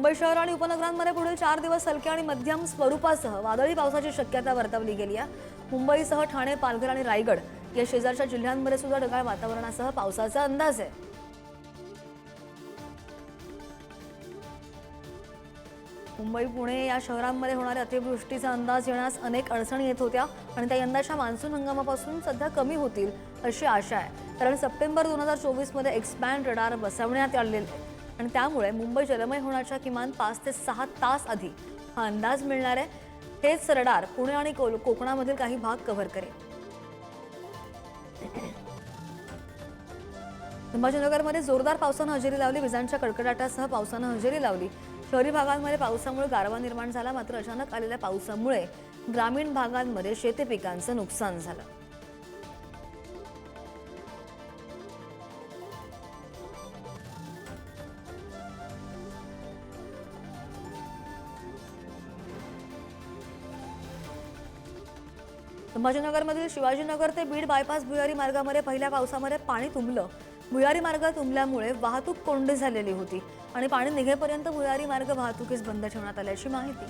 मुंबई शहर आणि उपनगरांमध्ये पुढील चार दिवस हलक्या आणि मध्यम स्वरूपासह वादळी पावसाची शक्यता वर्तवली गेली आहे मुंबईसह ठाणे पालघर आणि रायगड या शेजारच्या जिल्ह्यांमध्ये सुद्धा ढगाळ वातावरणासह पावसाचा अंदाज आहे मुंबई पुणे या शहरांमध्ये होणाऱ्या अतिवृष्टीचा अंदाज येण्यास अनेक अडचणी येत होत्या आणि त्या यंदाच्या मान्सून हंगामापासून सध्या कमी होतील अशी आशा आहे कारण सप्टेंबर दोन हजार चोवीसमध्ये एक्सपॅन्ड रडार बसवण्यात आलेले आहे. आणि त्यामुळे मुंबई जलमय होण्याच्या किमान पाच ते सहा तास आधी हा अंदाज मिळणार आहे. हेच रडार पुणे आणि कोल- कोकणामधील काही भाग कव्हर करेल. संभाजीनगरमध्ये जोरदार पावसानं हजेरी लावली. विजांच्या कडकडाटासह पावसानं हजेरी लावली. शहरी भागांमध्ये पावसामुळे गारवा निर्माण झाला. मात्र अचानक आलेल्या पावसामुळे ग्रामीण भागांमध्ये शेती पिकांचं नुकसान झालं. संभाजीनगरमधील शिवाजीनगर ते बीड बायपास भुयारी मार्गामध्ये पहिल्या पावसामध्ये पाणी तुंबलं. भुयारी मार्ग तुंबल्यामुळे वाहतूक कोंडी झालेली होती आणि पाणी निघेपर्यंत भुयारी मार्ग वाहतुकीस बंद ठेवण्यात आल्याची माहिती.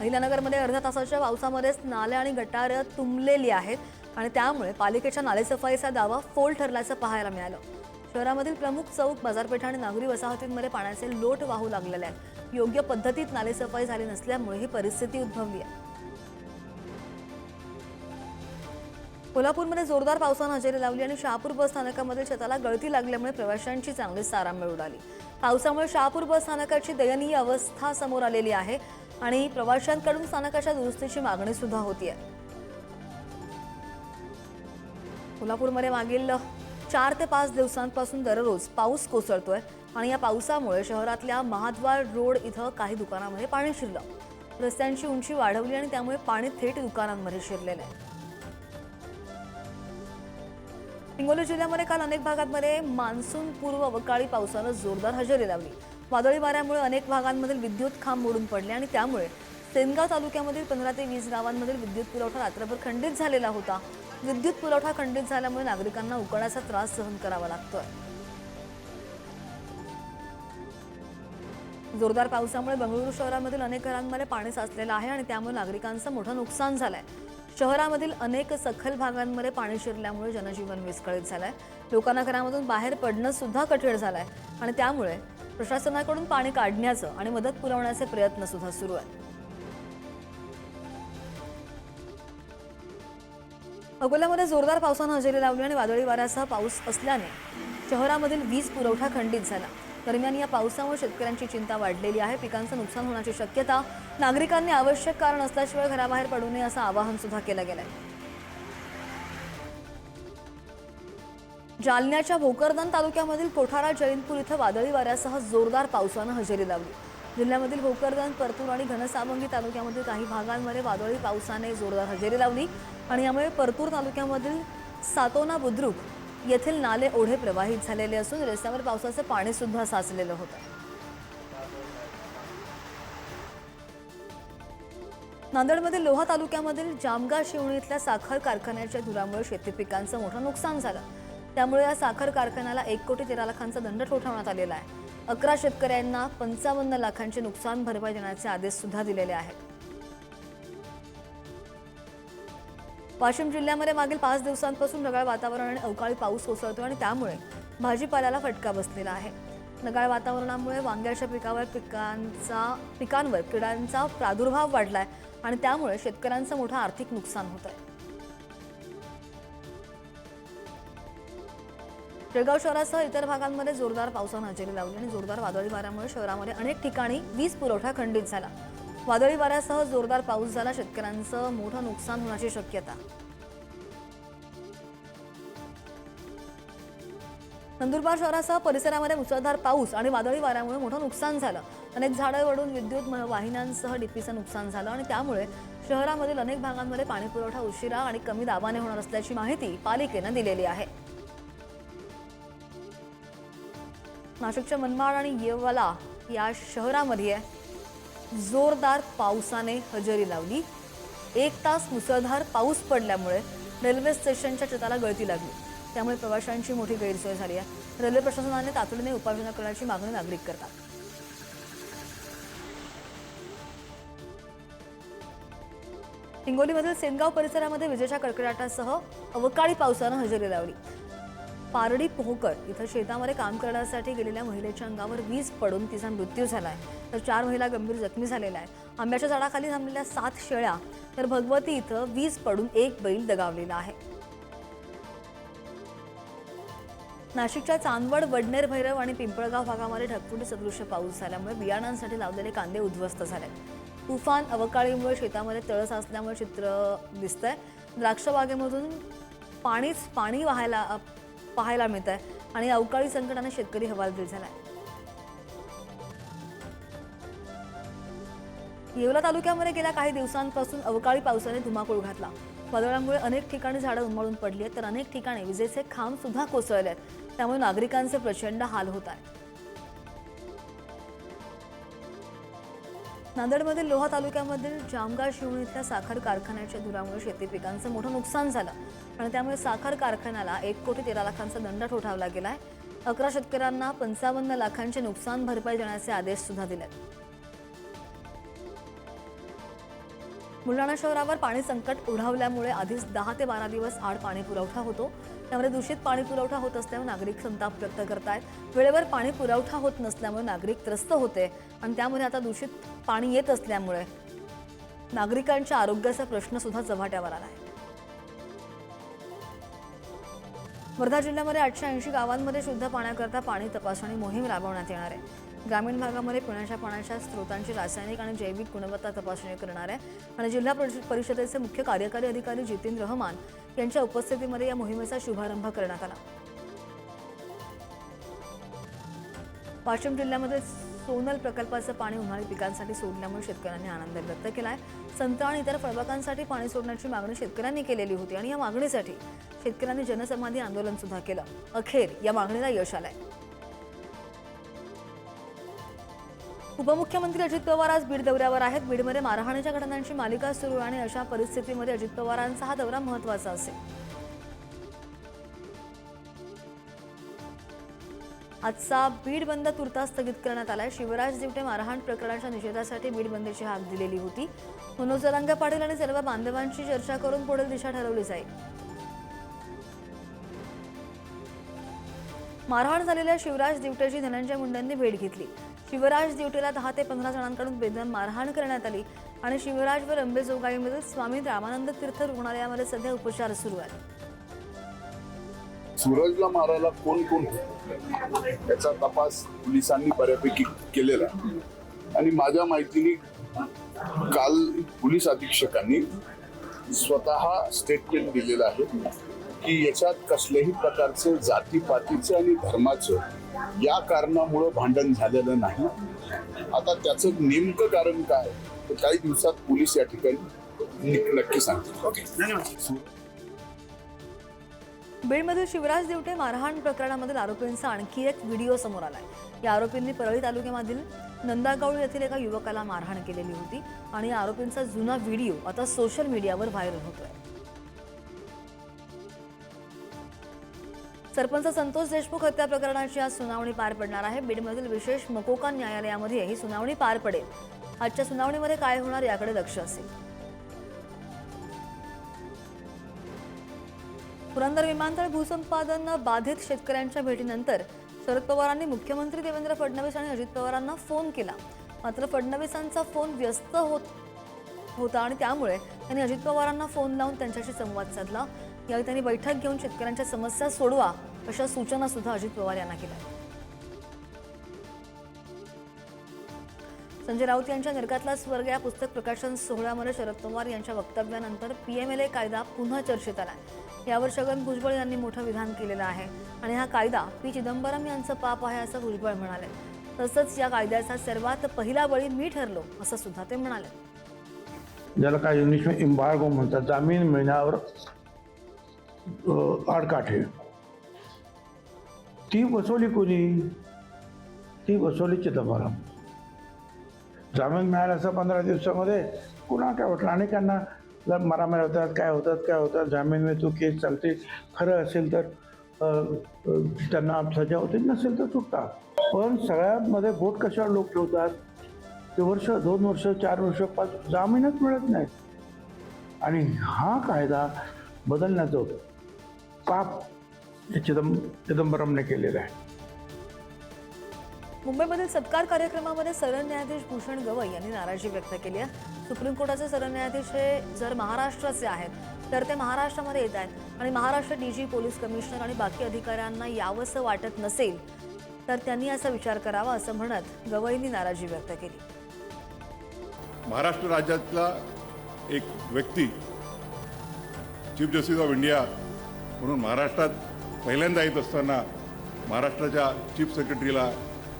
अहिल्यानगरमध्ये अर्ध्या तासाच्या पावसामध्येच नाले आणि गटारं तुंबलेली आहेत आणि त्यामुळे पालिकेच्या नालेसफाईचा दावा फोल ठरल्याचं पाहायला मिळालं. शहरामधील प्रमुख चौक बाजारपेठा आणि नागरी वसाहतींमध्ये पाण्याचे लोट वाहू लागलेले आहेत. योग्य पद्धतीत नालेसफाई झाली नसल्यामुळे ही परिस्थिती उद्भवली आहे. कोल्हापूरमध्ये जोरदार पावसानं हजेरी लावली आणि शहापूर बस स्थानकामध्ये छताला गळती लागल्यामुळे प्रवाशांची चांगलीच तारांबळ उडाली पावसामुळे शहापूर बस स्थानकाची दयनीय अवस्था समोर आलेली आहे आणि प्रवाशांकडून स्थानकाच्या दुरुस्तीची मागणी सुद्धा आहे. कोल्हापूरमध्ये मागील चार ते पाच दिवसांपासून दररोज पाऊस कोसळतोय. आणि या पावसामुळे शहरातल्या महाद्वार रोड इथं काही दुकानांमध्ये पाणी शिरलं. रस्त्यांची उंची वाढवली आणि त्यामुळे पाणी थेट दुकानांमध्ये शिरलेलं आहे. हिंगोली जिल्ह्यामध्ये काल अनेक भागांमध्ये मान्सून पूर्व अवकाळी पावसानं जोरदार हजेरी लावली. वादळी वाऱ्यामुळे अनेक भागांमधील विद्युत खांब मोडून पडले आणि त्यामुळे सेनगाव तालुक्यामधील पंधरा ते वीस गावांमधील विद्युत पुरवठा रात्रभर खंडित झालेला होता. विद्युत पुरवठा खंडित झाल्यामुळे नागरिकांना उकळण्याचा त्रास सहन करावा लागतोय. जोरदार पावसामुळे बंगळुरू शहरामधील अनेक घरांमध्ये पाणी साचलेलं आहे आणि त्यामुळे नागरिकांचं मोठं नुकसान झालंय. शहरामधील अनेक सखल भागांमध्ये पाणी शिरल्यामुळे जनजीवन विस्कळीत झालंय. लोकांना घरामधून बाहेर पडणं सुद्धा कठीण झालंय आणि त्यामुळे प्रशासनाकडून पाणी काढण्याचं आणि मदत पुरवण्याचे प्रयत्न सुद्धा सुरू आहेत. अकोल्यामध्ये जोरदार पावसानं हजेरी लावली आणि वादळी वाऱ्यासह पाऊस असल्याने शहरामधील वीज पुरवठा खंडित झाला. दरम्यान या पावसामुळे शेतकऱ्यांची चिंता वाढलेली आहे. पिकांचं नुकसान होण्याची शक्यता नागरिकांनी आवश्यक कारण असल्याशिवाय घराबाहेर पडू नये असं आवाहन सुद्धा केलं गेलंय. जालन्याच्या भोकरदन तालुक्यामधील कोठारा जैनपूर इथं वादळी वाऱ्यासह जोरदार पावसानं हजेरी लावली. जिल्ह्यामधील भोकरदन परतूर आणि घनसावंगी तालुक्यामधील काही भागांमध्ये वादळी पावसाने जोरदार हजेरी लावली आणि यामुळे परतूर तालुक्यामधील सातोना बुद्रुक येथील नाले ओढे प्रवाहित झालेले असून रस्त्यावर पावसाचं पाणी सुद्धा साचलेलं होतं. नांदेडमधील लोहा तालुक्यामधील जामगा शिवणी इथल्या साखर कारखान्याच्या धुरामुळे शेती पिकांचं मोठं नुकसान झालं. त्यामुळे या साखर कारखान्याला एक कोटी तेरा लाखांचा दंड ठोठावण्यात आलेला आहे. अकरा शेतकऱ्यांना पंचावन्न लाखांचे नुकसान भरपाई देण्याचे आदेश सुद्धा दिलेले आहेत. वाशिम जिल्ह्यामध्ये मागील पाच दिवसांपासून ढगाळ वातावरण आणि अवकाळी पाऊस कोसळतो आणि त्यामुळे भाजीपाल्याला फटका बसलेला आहे. ढगाळ वातावरणामुळे वांग्याच्या पिकावर पिकांचा पिकांवर किडांचा प्रादुर्भाव वाढलाय आणि त्यामुळे शेतकऱ्यांचं मोठं आर्थिक नुकसान होत आहे जळगाव शहरासह इतर भागांमध्ये जोरदार पावसानं हजेरी लावली आणि जोरदार वादळी वाऱ्यामुळे शहरामध्ये अनेक ठिकाणी वीज पुरवठा खंडित झाला. वादळी वाऱ्यासह जोरदार पाऊस झाला. शेतकऱ्यांचं मोठं नुकसान होण्याची शक्यता. नंदुरबार शहरासह परिसरामध्ये मुसळधार पाऊस आणि वादळी वाऱ्यामुळे मोठं नुकसान झालं. अनेक झाडं वडून विद्युत म- वाहिन्यांसह डीपीचं नुकसान झालं आणि त्यामुळे शहरामधील अनेक भागांमध्ये पाणी पुरवठा उशिरा आणि कमी दाबाने होणार असल्याची माहिती पालिकेनं दिलेली आहे. नाशिकच्या मनमाड आणि येवला या शहरामध्ये जोरदार पावसाने हजेरी लावली. एक तास मुसळधार पाऊस पडल्यामुळे रेल्वे स्टेशनच्या छताला गळती लागली. त्यामुळे प्रवाशांची मोठी गैरसोय झाली आहे. रेल्वे प्रशासनाने तातडीने उपाययोजना करण्याची मागणी नागरिक करतात. हिंगोलीमधील सेनगाव परिसरामध्ये विजेच्या कडकडाटासह अवकाळी पावसानं हजेरी लावली. पारडी पोहकर इथं शेतामध्ये काम करण्यासाठी गेलेल्या महिलेच्या अंगावर वीज पडून तिचा मृत्यू झालाय. तर चार महिला गंभीर जखमी झालेल्या आहेत. आंब्याच्या झाडाखाली थांबलेल्या सात शेळ्या तर भगवती इथं वीज पडून एक बैल दगावलेला आहे. नाशिकच्या चांदवड वडनेर भैरव आणि पिंपळगाव भागामध्ये ढगफुटी सदृश्य पाऊस झाल्यामुळे बियाणांसाठी लावलेले कांदे उद्ध्वस्त झाले. तुफान अवकाळीमुळे शेतामध्ये तळ साचल्यामुळे चित्र दिसतंय. द्राक्ष बागेमधून पाणीच पाणी वाहायला पाहायला मिळत आहे आणि अवकाळी संकटाने शेतकरी हवालदिल झालाय. येवला तालुक्यामध्ये गेल्या काही दिवसांपासून अवकाळी पावसाने धुमाकूळ घातला. वादळामुळे अनेक ठिकाणी झाडं उन्मळून पडली आहेत तर अनेक ठिकाणी विजेचे खांब सुद्धा कोसळले आहेत त्यामुळे नागरिकांचे प्रचंड हाल होत आहेत. नांदेडमधील लोहा तालुक्यामधील जामगाव शिवणी इथल्या साखर कारखान्याच्या धुरामुळे शेती पिकांचं मोठं नुकसान झालं. आणि त्यामुळे साखर कारखान्याला एक कोटी तेरा लाखांचा दंड ठोठावला गेला आहे अकरा शेतकऱ्यांना पंचावन्न लाखांचे नुकसान भरपाई देण्याचे आदेश सुद्धा दिलेत. बुलढाणा शहरावर पाणी संकट ओढावल्यामुळे आधीच दहा ते बारा दिवस आड पाणी पुरवठा होतो. त्यामुळे दूषित पाणी पुरवठा होत असल्यामुळे नागरिक संताप व्यक्त करतायत. वेळेवर पाणी पुरवठा होत नसल्यामुळे नागरिक त्रस्त होते आणि त्यामुळे आता दूषित पाणी येत असल्यामुळे नागरिकांच्या आरोग्याचा प्रश्न सुद्धा चव्हाट्यावर आला आहे वर्धा जिल्ह्यामध्ये आठशे ऐंशी गावांमध्ये शुद्ध पाण्याकरता पाणी तपासणी मोहीम राबवण्यात येणार आहे. ग्रामीण भागामध्ये पिण्याच्या पाण्याच्या स्रोतांची रासायनिक आणि जैविक गुणवत्ता तपासणी करणार आहे. आणि जिल्हा परिषदेचे मुख्य कार्यकारी अधिकारी जितेंद्र रहमान यांच्या उपस्थितीमध्ये या मोहिमेचा शुभारंभ करण्यात आला. वाशिम जिल्ह्यामध्ये सोनल प्रकल्पाचं पाणी उन्हाळी पिकांसाठी सोडल्यामुळे शेतकऱ्यांनी आनंद व्यक्त केला आहे संत्रा आणि इतर फळबागांसाठी पाणी सोडण्याची मागणी शेतकऱ्यांनी केलेली होती आणि या मागणीसाठी शेतकऱ्यांनी जनसमाधी आंदोलन सुद्धा केलं. अखेर या मागणीला यश आलंय. उपमुख्यमंत्री अजित पवार आज बीड दौऱ्यावर आहेत. बीडमध्ये मारहाणीच्या घटनांची मालिका सुरू आणि अशा परिस्थितीमध्ये अजित पवारांचा हा दौरा महत्त्वाचा असेल. आजचा बीड बंद तुर्तास स्थगित करण्यात आलाय. शिवराज दिवटे मारहाण प्रकरणाच्या निषेधासाठी बीड बंदची हाक दिलेली होती. मनोज जरांगे पाटील आणि सर्व बांधवांशी चर्चा करून पुढील दिशा ठरवली जाईल. मारहाण झालेल्या शिवराज दिवटेची धनंजय मुंडेंनी भेट घेतली. शिवराज दिवटेला दहा ते पंधरा जणांकडून बेदम मारहाण करण्यात आली आणि शिवराजवर अंबेजोगाईमधील स्वामी रामानंद तीर्थ रुग्णालयामध्ये सध्या उपचार सुरू आहेत. सूरजला मारायला कोण कोण याचा तपास पोलिसांनी बऱ्यापैकी केलेला आणि माझ्या माहितीने काल पोलीस अधीक्षकांनी स्वतः स्टेटमेंट दिलेलं आहे की याच्यात कसल्याही प्रकारचं जातीपातीचं आणि धर्माचं या कारणामुळं भांडण झालेलं नाही. आता त्याचं नेमकं कारण काय ते काही दिवसात पोलीस या ठिकाणी निक- नक्की सांगतील. बीडमधील शिवराज दिवटे मारहाण प्रकरणामधील आरोपींचा आणखी एक व्हिडिओ समोर आलाय. या आरोपींनी परळी तालुक्यामधील नंदागौळ येथील एका युवकाला मारहाण केलेली होती आणि या आरोपींचा जुना व्हिडिओ आता सोशल मीडियावर व्हायरल होतोय. सरपंच संतोष देशमुख हत्या प्रकरणाची आज सुनावणी पार पडणार आहे. बीडमधील विशेष मकोका न्यायालयामध्ये ही सुनावणी पार पडेल. आजच्या सुनावणीमध्ये काय होणार याकडे लक्ष असेल. पुरंदर विमानतळ भूसंपादन बाधित शेतकऱ्यांच्या भेटीनंतर शरद पवारांनी मुख्यमंत्री देवेंद्र फडणवीस आणि अजित पवारांना फोन केला. मात्र फडणवीसांचा फोन व्यस्त होत होता आणि त्यामुळे त्यांनी अजित पवारांना फोन लावून त्यांच्याशी संवाद साधला. यावेळी त्यांनी बैठक घेऊन शेतकऱ्यांच्या समस्या सोडवा अशा सूचना सुद्धा अजित पवार यांना केल्या. संजय राऊत यांच्या निर्गातला स्वर्ग या पुस्तक प्रकाशन सोहळ्यामध्ये शरद पवार यांच्या वक्तव्यानंतर पीएमएलए कायदा पुन्हा चर्चेत आला यावर छगन भुजबळ यांनी मोठं विधान केलेलं आहे आणि हा कायदा पी चिदंबरम यांचं पाप आहे असं भुजबळ म्हणाले. तसंच या कायद्याचा सर्वात पहिला बळी मी ठरलो असं सुद्धा ते म्हणाले. ज्याला काय इंग्लिश इम्बार्गो म्हणतात जामीन मिळण्यावर आडकाठी. ती वसवली कोणी? ती वसवली चिदंबरम. जामीन मिळाला असं पंधरा दिवसामध्ये पुन्हा काय वाटलं? अनेकांना जर मारामारी होतात काय होतात काय होतात जामीन मिळतो केस चालते खरं असेल तर त्यांना सजा होते नसेल तर सुटतात पण सगळ्यांमध्ये बोट कशावर लोक ठेवतात? ते वर्ष दोन वर्ष चार वर्ष पाच जामीनच मिळत नाहीत. आणि हा कायदा बदलण्याचं पाप हे चिदंब चिदंबरमने केलेलं आहे. मुंबईमधील सत्कार कार्यक्रमामध्ये सरन्यायाधीश भूषण गवई यांनी नाराजी व्यक्त केली आहे. सुप्रीम कोर्टाचे सरन्यायाधीश हे जर महाराष्ट्राचे आहेत तर ते महाराष्ट्रामध्ये येत आहेत. आणि महाराष्ट्र डीजी पोलीस कमिशनर आणि बाकी अधिकाऱ्यांना यावंसं वाटत नसेल तर त्यांनी असा विचार करावा असं म्हणत गवईंनी नाराजी व्यक्त केली. महाराष्ट्र राज्यातला एक व्यक्ती चीफ जस्टिस ऑफ इंडिया म्हणून महाराष्ट्रात पहिल्यांदा येत असताना महाराष्ट्राच्या चीफ सेक्रेटरीला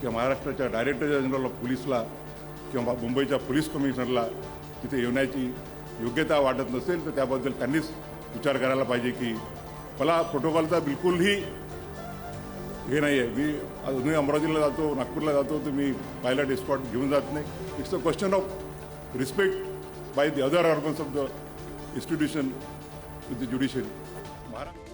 किंवा महाराष्ट्राच्या डायरेक्टर जनरल ऑफ पोलीसला किंवा मुंबईच्या पोलीस कमिशनरला तिथे येण्याची योग्यता वाटत नसेल तर त्याबद्दल त्यांनीच विचार करायला पाहिजे की मला प्रोटोकॉलचा बिलकुलही हे नाही आहे मी अजूनही अमरावतीला जातो नागपूरला जातो तर मी पायलट एस्कॉट घेऊन जात नाही. It's a question of respect by the other organs of the institution with the judiciary Maharashtra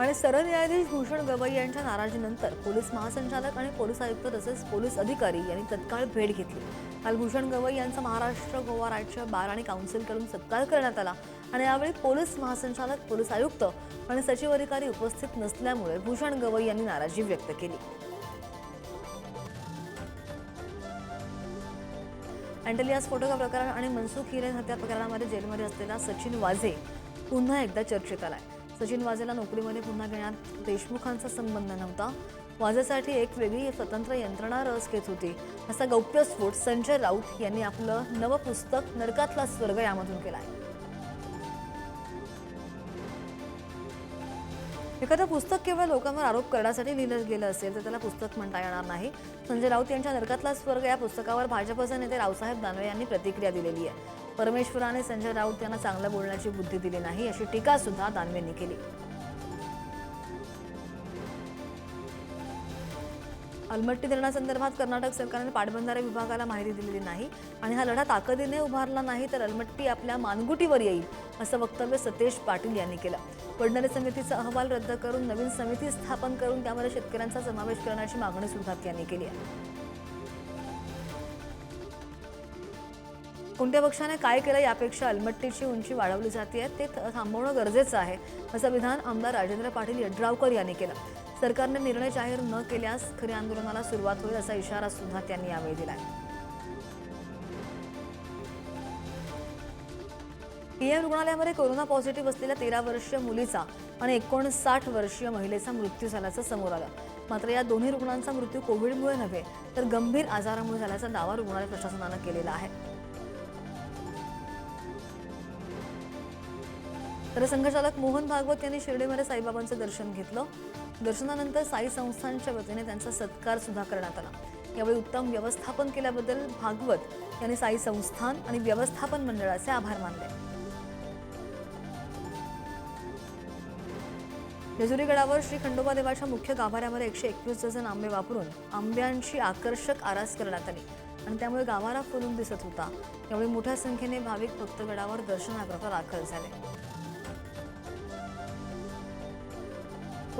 आणि सरन्यायाधीश भूषण गवई यांच्या नाराजीनंतर पोलीस महासंचालक आणि पोलीस आयुक्त तसेच पोलीस अधिकारी यांनी तत्काळ भेट घेतली. काल भूषण गवई यांचा महाराष्ट्र गोवा राज्य बार आणि काउन्सिलकडून सत्कार करण्यात आला आणि यावेळी पोलीस महासंचालक पोलीस आयुक्त आणि सचिव अधिकारी उपस्थित नसल्यामुळे भूषण गवई यांनी नाराजी व्यक्त केली. अँटेलियास स्फोटका प्रकरण आणि मनसुख हिरेन हत्या प्रकरणामध्ये जेलमध्ये असलेला सचिन वाझे पुन्हा एकदा चर्चेत आलाय. सचिन वाजेला नोकरीमध्ये पुन्हा घेण्यात देशमुखांचा संबंध नव्हता. वाजेसाठी एक वेगळी स्वतंत्र यंत्रणा रस घेत होती. असा गौप्यस्फोट संजय राऊत यांनी आपलं नवं पुस्तक नरकातला स्वर्ग यामधून केलाय. एखादं पुस्तक केवळ लोकांवर आरोप करण्यासाठी लिहिलं गेलं असेल तर त्याला पुस्तक म्हणता येणार नाही. संजय राऊत यांच्या नरकातला स्वर्ग या पुस्तकावर भाजपचे नेते रावसाहेब दानवे यांनी प्रतिक्रिया दिलेली आहे. परमेश्वराने संजय राऊत यांना चांगलं बोलण्याची बुद्धी दिली नाही अशी टीका सुद्धा दानवेंनी केली. अलमट्टी धरणासंदर्भात कर्नाटक सरकारने पाटबंधारे विभागाला माहिती दिलेली नाही आणि हा लढा ताकदीने उभारला नाही तर अलमट्टी आपल्या मानगुटीवर येईल असं वक्तव्य सतेश पाटील यांनी केलं. पडणारे समितीचा अहवाल रद्द करून नवीन समिती स्थापन करून त्यामध्ये शेतकऱ्यांचा समावेश करण्याची मागणी सुद्धा त्यांनी केली आहे. कोणत्या पक्षाने काय केलं यापेक्षा अलमट्टीची उंची वाढवली जाते ते थांबवणं गरजेचं आहे असं विधान आमदार राजेंद्र पाटील यड्रावकर यांनी केलं. सरकारने निर्णय जाहीर न केल्यास खऱ्या आंदोलनाला सुरुवात होईल असा इशारा सुद्धा त्यांनी यावेळी आहे पीएम रुग्णालयामध्ये कोरोना पॉझिटिव्ह असलेल्या तेरा वर्षीय मुलीचा आणि एकोणसाठ वर्षीय महिलेचा मृत्यू झाल्याचं समोर आलं. मात्र या दोन्ही रुग्णांचा मृत्यू कोविडमुळे नव्हे तर गंभीर आजारामुळे झाल्याचा दावा रुग्णालय प्रशासनानं केलेला आहे. तर संघचालक मोहन भागवत यांनी शिर्डीमध्ये साईबाबांचं दर्शन घेतलं. दर्शनानंतर साई संस्थांच्या वतीने त्यांचा सत्कार सुद्धा करण्यात आला. यावेळी उत्तम व्यवस्थापन केल्याबद्दल भागवत यांनी साई संस्थान आणि व्यवस्थापन मंडळाचे आभार मानले. जेजुरीगडावर श्री खंडोबा देवाच्या मुख्य गाभाऱ्यामध्ये एकशे एकवीस डझन आंबे वापरून आंब्यांची आकर्षक आरास करण्यात आली आणि त्यामुळे गाभारा फुलून दिसत होता. यावेळी मोठ्या संख्येने भाविक भक्तगडावर दर्शनाकरता दाखल झाले.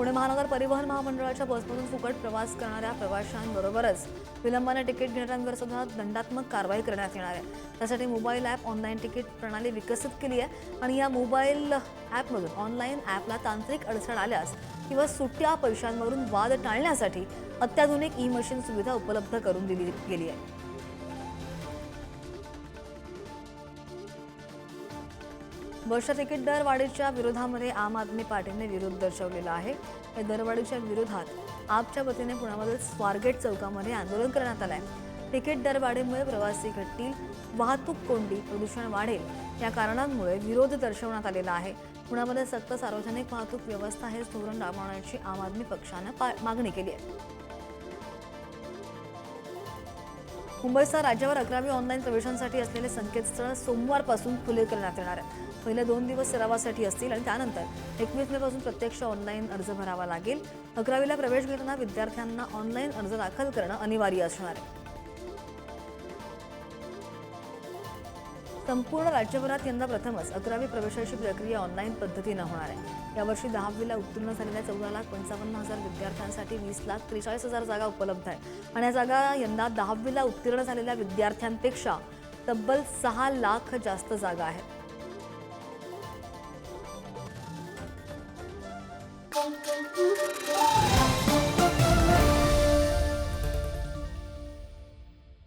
पुणे महानगर परिवहन महामंडळाच्या बसमधून फुकट प्रवास करणाऱ्या प्रवाशांबरोबरच विलंबाने तिकीट घेणाऱ्यांवर सुद्धा दंडात्मक कारवाई करण्यात येणार आहे. त्यासाठी मोबाईल ॲप ऑनलाईन तिकीट प्रणाली विकसित केली आहे आणि या मोबाईल ॲपमधून ऑनलाईन ॲपला तांत्रिक अडचण आल्यास किंवा सुट्ट्या पैशांवरून वाद टाळण्यासाठी अत्याधुनिक ई मशीन सुविधा उपलब्ध करून दिली गेली आहे. बस तिकीट दरवाढीच्या विरोधामध्ये आम आदमी पार्टीने विरोध दर्शवलेला आहे. या दरवाढीच्या विरोधात आपच्या वतीने पुण्यामध्ये स्वारगेट चौकामध्ये आंदोलन करण्यात आलं आहे तिकीट दरवाढीमुळे प्रवासी घटतील वाहतूक कोंडी प्रदूषण वाढेल या कारणांमुळे विरोध दर्शवण्यात आलेला आहे. पुण्यामध्ये सक्त सार्वजनिक वाहतूक व्यवस्था हे धोरण राबवण्याची आम आदमी पक्षानं पा- मागणी केली आहे. मुंबईसह राज्यावर अकरावी ऑनलाईन प्रवेशांसाठी असलेले संकेतस्थळ सोमवारपासून खुले करण्यात येणार आहे पहिले दोन दिवस सरावासाठी असतील आणि त्यानंतर एकवीस मे पासून प्रत्यक्ष ऑनलाईन अर्ज भरावा लागेल. अकरावीला प्रवेश घेताना विद्यार्थ्यांना ऑनलाईन अर्ज दाखल करणं अनिवार्य असणार आहे. संपूर्ण राज्यभरात यंदा प्रथमच अकरावी प्रवेशाची प्रक्रिया ऑनलाईन पद्धतीनं होणार आहे. यावर्षी दहावीला उत्तीर्ण झालेल्या चौदा लाख पंचावन्न हजार विद्यार्थ्यांसाठी वीस लाख त्रेचाळीस हजार जागा उपलब्ध आहे आणि या जागा यंदा दहावीला उत्तीर्ण झालेल्या विद्यार्थ्यांपेक्षा तब्बल सहा लाख जास्त जागा आहेत.